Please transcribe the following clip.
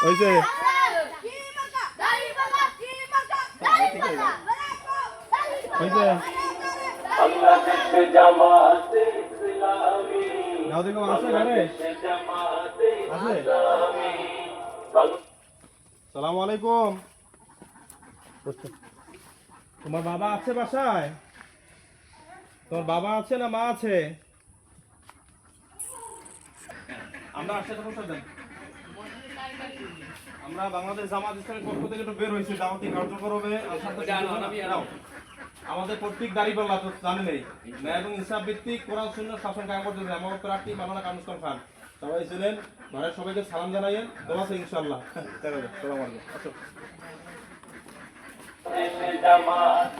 আছে ইসলামী সালাম আলাইকুম তোমার বাবা আছে বাসায়? তোমার বাবা আছে না মা আছে? আমরা বসে দেন আমরা বাংলাদেশ জামাত ইসলামের পক্ষ থেকে একটু বের হয়েছি জামাতি কার্যকর হবে। আমাদের প্রত্যেক দাঁড়ি পাল্লা তো জানি নেই। এবং ইনসাফ ভিত্তিক কোরআন শূন্য শাসন কায়েম করতেছে আমার প্রার্থী মালানা কানুস্কান খান। সবাই ছিলেন ঘরের সবাইকে সালাম জানাইয়েন। দোয়া আছে ইনশাল্লাহ সালাম আলাইকুম। আসো। জামাত